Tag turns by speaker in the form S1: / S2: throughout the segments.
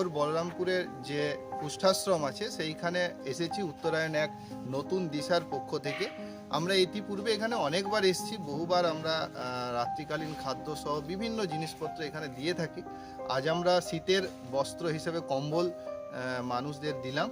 S1: ডাবর বলরামপুরের যে কুষ্ঠাশ্রম আছে, সেইখানে এসেছি। উত্তরায়ণ এক নতুন দিশার পক্ষ থেকে। আমরা ইতিপূর্বে এখানে অনেকবার এসেছি। বহুবার আমরা রাত্রিকালীন খাদ্য সহ বিভিন্ন জিনিসপত্র এখানে দিয়ে থাকি। আজ আমরা শীতের বস্ত্র হিসেবে কম্বল মানুষদের দিলাম।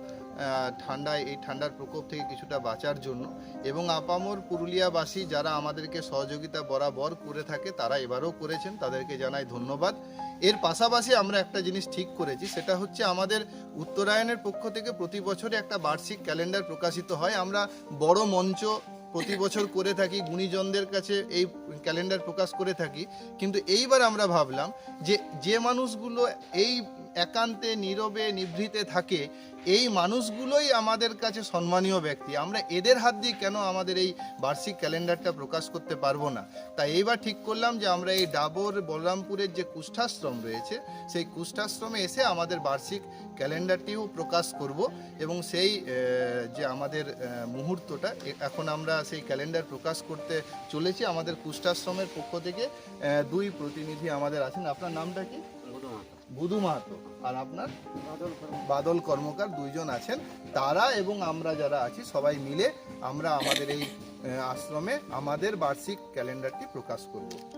S1: ঠান্ডায়, এই ঠান্ডার প্রকোপ থেকে কিছুটা বাঁচার জন্য। এবং আপামর পুরুলিয়াবাসী যারা আমাদেরকে সহযোগিতা বরাবর করে থাকে, তারা এবারও করেছেন। তাদেরকে জানাই ধন্যবাদ। এর পাশাপাশি আমরা একটা জিনিস ঠিক করেছি, সেটা হচ্ছে আমাদের উত্তরায়ণের পক্ষ থেকে প্রতি বছরে একটা বার্ষিক ক্যালেন্ডার প্রকাশিত হয়। আমরা বড় মঞ্চ প্রতি বছর করে থাকি, গুণীজনদের কাছে এই ক্যালেন্ডার প্রকাশ করে থাকি। কিন্তু এইবার আমরা ভাবলাম যে যে মানুষগুলো এই একান্তে, নীরবে, নিভৃতে থাকে, এই মানুষগুলোই আমাদের কাছে সম্মানীয় ব্যক্তি। আমরা এদের হাত দিয়ে কেন আমাদের এই বার্ষিক ক্যালেন্ডারটা প্রকাশ করতে পারব না? তাই এইবার ঠিক করলাম যে, আমরা এই ডাবর বলরামপুরের যে কুষ্ঠাশ্রম রয়েছে, সেই কুষ্ঠাশ্রমে এসে আমাদের বার্ষিক ক্যালেন্ডারটিও প্রকাশ করব এবং সেই যে আমাদের মুহূর্তটা এখন আমরা সেই ক্যালেন্ডার প্রকাশ করতে চলেছি। আমাদের কুষ্ঠাশ্রমের পক্ষ থেকে দুই প্রতিনিধি আমাদের আছেন। আপনার নামটা কি? বুধু মাহাতো। আর আপনার? বাদল কর্মকার দুইজন আছেন। তারা এবং আমরা যারা আছি, সবাই মিলে আমরা আমাদের এই আশ্রমে আমাদের বার্ষিক ক্যালেন্ডারটি প্রকাশ করব।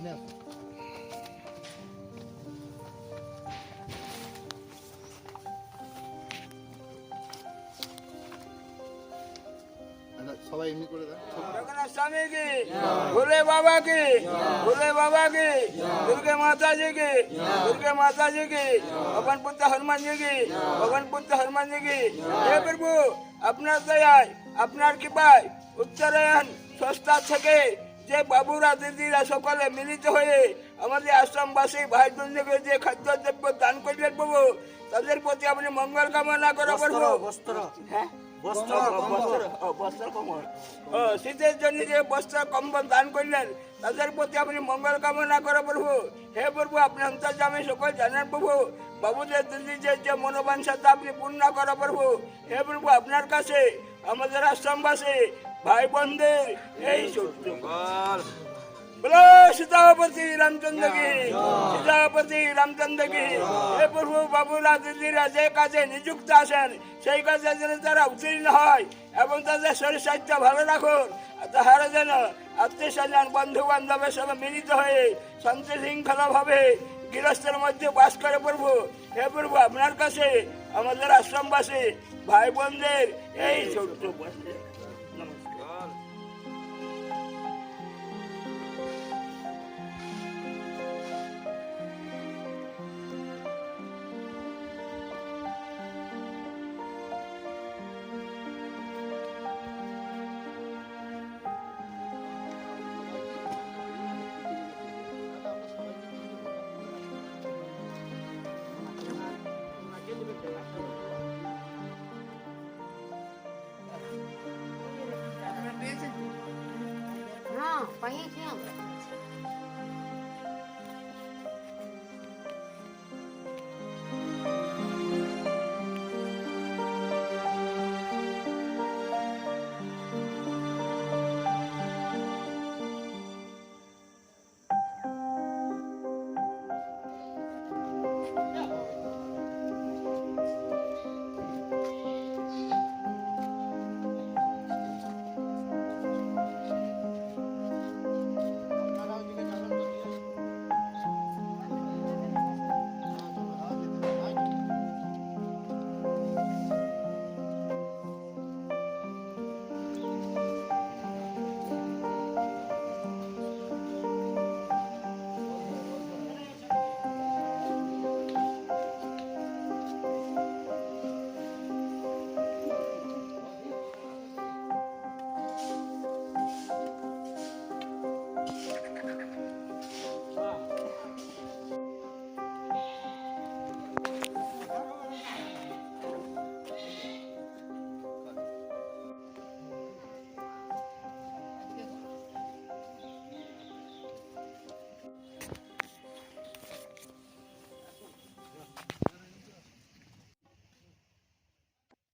S1: আপনি আসুন আচ্ছা, সবাই এমনি করে দেন।
S2: স্বামী কি ভোলে বাবা কি ভোলে বাবা কি দুর্গে মাতা জি কি দুর্গে মাতা জি কি ভগবান পুত্র হনুমান জি কি ভগবান পুত্র হনুমান জি কি হে প্রভু আপনার দয়ায় আপনার কৃপায় উত্তরায়ণ সস্তা থেকে যে বাবুরা দিদিরা সকলে মিলিত হয়ে আমাদের আশ্রমবাসী ভাই বোনদেরকে যে খাদ্য দ্রব্য দান করলেন প্রভু তাদের প্রতি আপনি মঙ্গল কামনা করা হ্যাঁ? বস্ত্র ও শীতের জন্য যে বস্ত্র কম্বল দান করলেন তাদের প্রতি আপনি মঙ্গল কামনা করো প্রভু হে প্রভু আপনি অন্তর্জামে সকল জানেন প্রভু। বাবুদের দিদিদের যে মনোবাঞ্ছাটা আপনি পূর্ণ করো প্রভু হে প্রভু আপনার কাছে আমাদের আশ্রমবাসী ভাই বোনদের এই ছোট্ট বলো। সীতাপতি রামচন্দ্র কি সীতাপতি রামচন্দ্র কি হে প্রভু বাবুরা দিদিরা যে কাজে নিযুক্ত আছেন। সেই কাজে যেন তারা উত্তীর্ণ হয় এবং তাদের শরীর স্বাস্থ্য ভালো রাখুন। তাহারা যেন আত্মীয় স্বজন বন্ধু বান্ধবের সঙ্গে মিলিত হয়ে শান্তি শৃঙ্খলা ভাবে গৃহস্থের মধ্যে বাস করে প্রভু। হে প্রভু আপনার কাছে আমাদের আশ্রমবাসী ভাই বোনদের এই ছোট্ট
S3: হ্যাঁ পাইয়েছি আমরা